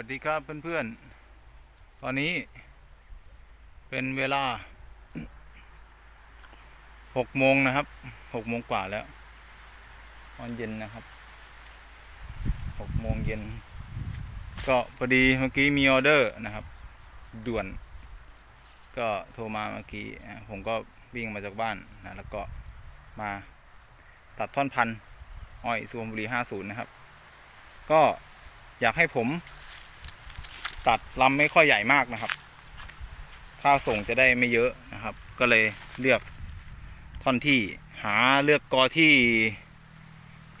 วัสดีครับเพื่อนๆ ตอนนี้เป็นเวลาหกโมงนะครับหกโมงกว่าแล้วตอนเย็นนะครับหกโมงเย็น ก็พอดีเมื่อกี้มีออเดอร์นะครับ ด่วน ก็โทรมาเมื่อกี้ผมก็วิ่งมาจากบ้านนะแล้วก็มาตัดท่อนพันอ้อยสุพรรณบุรี50 นะครับ ก็อยากให้ผม ตัดลำไม่ค่อยใหญ่มากนะครับ ถ้าส่งจะได้ไม่เยอะนะครับ ก็เลยเลือกท่อนที่หาเลือกกอที่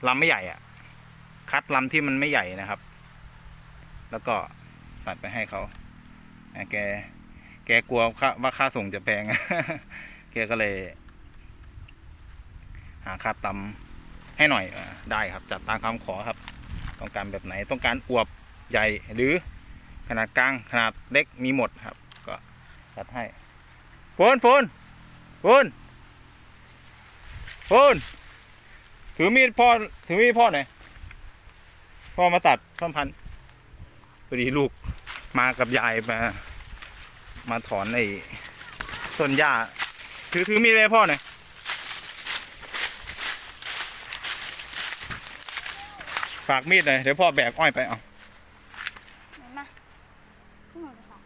ลำไม่ใหญ่อะคัดลำที่มันไม่ใหญ่นะครับ แล้วก็ตัดไปให้เขาแกแกกลัวว่าค่าส่งจะแพง แกก็เลย หาค่าตำให้หน่อยได้ครับ จัดตามคำขอครับ ต้องการแบบไหนต้องการอวบใหญ่หรือ ขนาดกลางขนาดเล็กมีหมดครับ ก็จัดให้โฟนโฟนโฟนโฟนถือมีดพ่อถือมีดพ่อหน่อยพ่อมาตัดท่อนพันพอดีลูกมากับยายมา มาถอนไอ้ต้นหญ้าถือถือมีดไปให้พ่อหน่อยฝากมีดหน่อยเดี๋ยวพ่อแบกอ้อยไปเอา ไหนมาขึ้นมาเลยค่ะ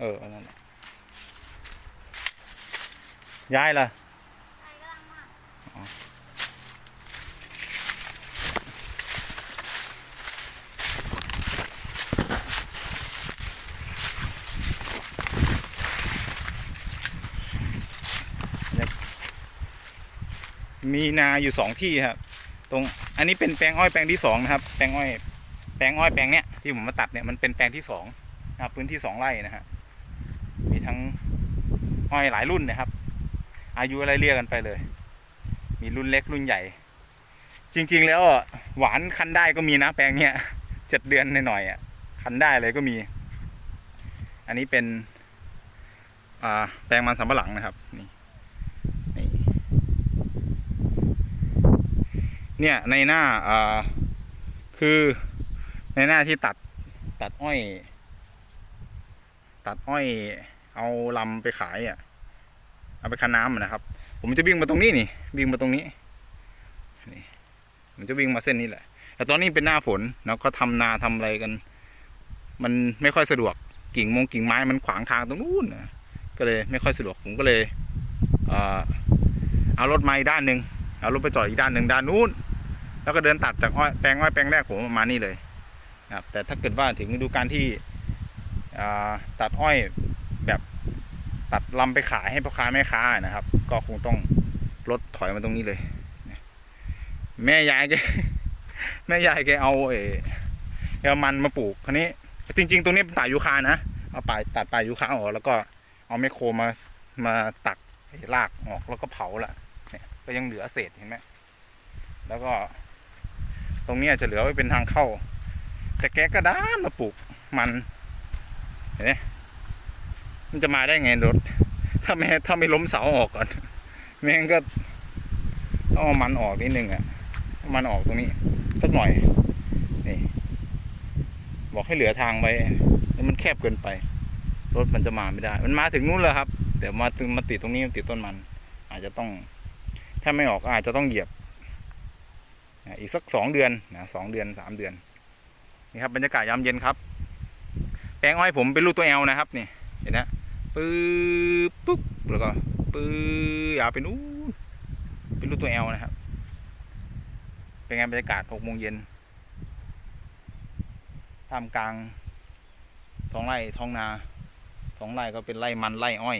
เอออันนั้นย้ายล่ะมีนาอยู่สองที่ครับ ตรงอันนี้เป็นแปลงอ้อยแปลงที่สองนะครับ แปลงอ้อยแปลงอ้อยแปลงเนี้ยที่ผมมาตัดเนี่ยมันเป็นแปลงที่สองนะครับพื้นที่สองไร่นะฮะ ทั้งอ้อยหลายรุ่นนะครับ อายุอะไรเรียกกันไปเลย มีรุ่นเล็กรุ่นใหญ่ จริง ๆ แล้วหวานคันได้ก็มีนะแปลงเนี้ยเจ็ดเดือนหน่อยๆอะคันได้เลยก็มี อันนี้เป็นแปลงมันสำปะหลังนะครับนี่นี่เนี่ยในหน้าคือในหน้าที่ตัดตัดอ้อย ตัดอ้อย เอาลำไปขายอะ เอาไปคันน้ำนะครับ ผมจะวิ่งมาตรงนี้นี่ วิ่งมาตรงนี้นี่ผมจะวิ่งมาเส้นนี้แหละ แต่ตอนนี้เป็นหน้าฝนแล้วก็ทำนาทำอะไรกัน มันไม่ค่อยสะดวก กิ่งมงกิ่งไม้มันขวางทางตรงนู้นนะก็เลยไม่ค่อยสะดวก ผมก็เลยเอารถมาอีกด้านหนึ่งเอารถไปจอดอีกด้านหนึ่งด้านนู้น แล้วก็เดินตัดจากอ้อยแปลงอ้อยแปลงแรกผมมานี่เลยครับแต่ถ้าเกิดว่าถึงฤดูการที่ตัดอ้อย ตัดลำไปขายให้พ่อค้าแม่ค้านะครับ ก็คงต้องรถถอยมาตรงนี้เลย แม่ยายแกแม่ยายแกเอาเออเอามันมาปลูกคันนี้ จริง ๆ ตรงนี้เป็นป่ายูคานะเอาป่าตัดป่ายูคาออกแล้วก็เอาไมคโครมามาตักรากออกแล้วก็เผาละเนี่ยก็ยังเหลือเศษเห็นไหมแล้วก็ ตรงนี้จะเหลือไว้เป็นทางเข้า แต่แกก็ด้านมาปลูกมันเห็นไหม มันจะมาได้ไงรถ ถ้าไม่ถ้าไม่ล้มเสาออกก่อนไม่งั้นก็ต้องเอามันออกนิดนึงอะมันออกตรงนี้ สักหน่อย นี่ บอกให้เหลือทางไว้มันแคบเกินไป รถมันจะมาไม่ได้ มันมาถึงนู้นแล้วครับเดี๋ยวมาถึงมาติดตรงนี้ติดต้นมัน อาจจะต้อง ถ้าไม่ออกอาจจะต้องเหยียบอีกสักสองเดือนนะสองเดือนสามเดือนนี่ครับบรรยากาศยามเย็นครับ แปลงอ้อยผมเป็นลูกตัวแอลนะครับนี่เห็นนะ ปื๊บปุ๊บแล้วก็ปื๊บยาวไปนู้นเป็นลูกตัวแอลนะครับ เป็นไงบรรยากาศหกโมงเย็นท่ามกลางท้องไร่ท้องนาท้องไร่ก็เป็นไร่มันไร่อ้อย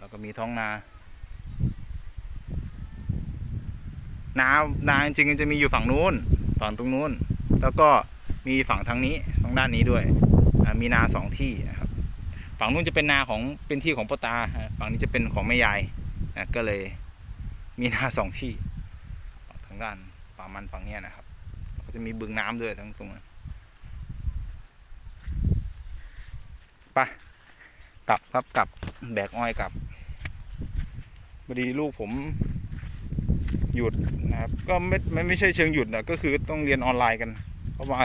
แล้วก็มีท้องนา นานาจริงๆจะมีอยู่ฝั่งนู้นฝั่งตรงนู้น แล้วก็มีฝั่งทางนี้ทางด้านนี้ด้วย มีนาสองที่นะครับ ฝั่งนู้นจะเป็นนาของเป็นที่ของพ่อตา ฝั่งนี้จะเป็นของแม่ยายนะก็เลยมีนาสองที่ทางด้านป่ามันฝั่งเนี้ยนะครับ ก็จะมีบึงน้ำด้วยทั้งตรงนั้นไปกลับครับกลับแบกอ้อยกลับพอดีลูกผมหยุดนะครับ ก็ไม่ไม่ไม่ใช่เชิงหยุดนะก็คือต้องเรียนออนไลน์กัน เพราะว่า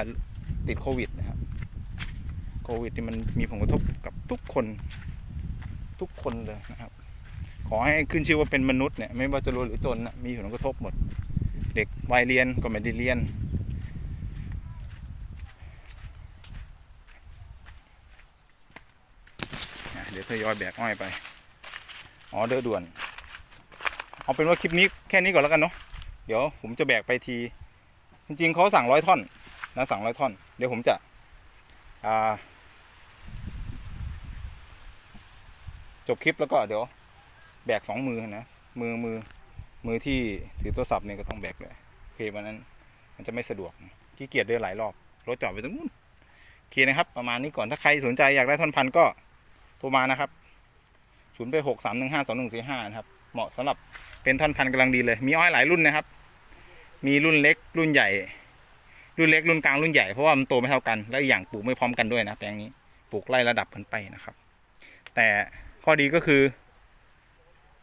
ติดโควิดนะ ครับโควิดนี่มันมีผลกระทบกับทุกคนทุกคนเลยนะครับ ขอให้ขึ้นชื่อว่าเป็นมนุษย์เนี่ยไม่ว่าจะรวยหรือจนนะมีผลกระทบหมด เด็กวัยเรียนก็ไม่ได้เรียน เดี๋ยวทยอยแบกอ้อยไปอ๋อเดอด่วน เอาเป็นว่าคลิปนี้แค่นี้ก่อนแล้วกันเนาะเดี๋ยวผมจะแบกไปที จริงๆเขาสั่งร้อยท่อนนะสั่งร้อยท่อน เดี๋ยวผมจะอ่า จบคลิปแล้วก็เดี๋ยวแบกสองมือนะ มือมือมือที่ถือโทรศัพท์เนี่ยก็ต้องแบกเลยโอเควันนั้นมันจะไม่สะดวกขี้เกียจเดินหลายรอบรถจอดไปตรงนู้นโอเคนะครับ ประมาณนี้ก่อนถ้าใครสนใจอยากได้ท่อนพันก็โทรมานะครับศูนย์ไปหกสามหนึ่งห้าสองหนึ่งสี่ห้านะครับ เหมาะสำหรับเป็นท่อนพันธุ์กำลังดีเลย มีอ้อยหลายรุ่นนะครับ มีรุ่นเล็กรุ่นใหญ่ รุ่นเล็กรุ่นกลางรุ่นใหญ่เพราะว่ามันโตไม่เท่ากัน และอีกอย่างปลูกไม่พร้อมกันด้วยนะแปลงนี้ปลูกไล่ระดับกันไปนะครับ แต่ ข้อดีก็คือ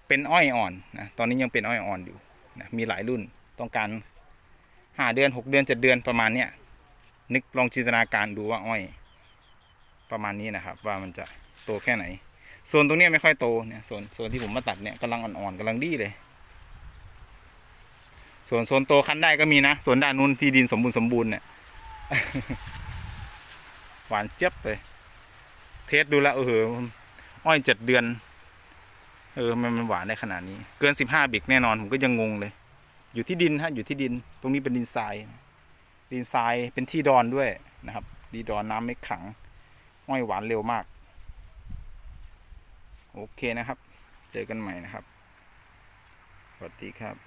เป็นอ้อยอ่อนนะตอนนี้ยังเป็นอ้อยอ่อนอยู่นะมีหลายรุ่นต้องการห้าเดือนหกเดือนเจ็ดเดือนประมาณเนี้ยนึกลองจินตนาการดูว่าอ้อย ประมาณนี้นะครับ ว่ามันจะโตแค่ไหนโซนตรงนี้ไม่ค่อยโตเนี่ยโซนโซนที่ผมมาตัดเนี่ยกำลังอ่อนๆกำลังดีเลย ส่วนโซนโตคันได้ก็มีนะส่วนด้านนู้นที่ดินสมบูรณ์สมบูรณ์เนี่ยหวานเจี๊ยบเลย เทสดูแล้วเออ อ้อยเจ็ดเดือน เออมันมันหวานได้ขนาดนี้ เกินสิบห้าบิกแน่นอนผมก็ยังงงเลย อยู่ที่ดินฮะอยู่ที่ดิน ตรงนี้เป็นดินทราย ดินทรายเป็นที่ดอนด้วยนะครับ ดีดอนน้ำไม่ขัง อ้อยหวานเร็วมาก โอเคนะครับ เจอกันใหม่นะครับ สวัสดีครับ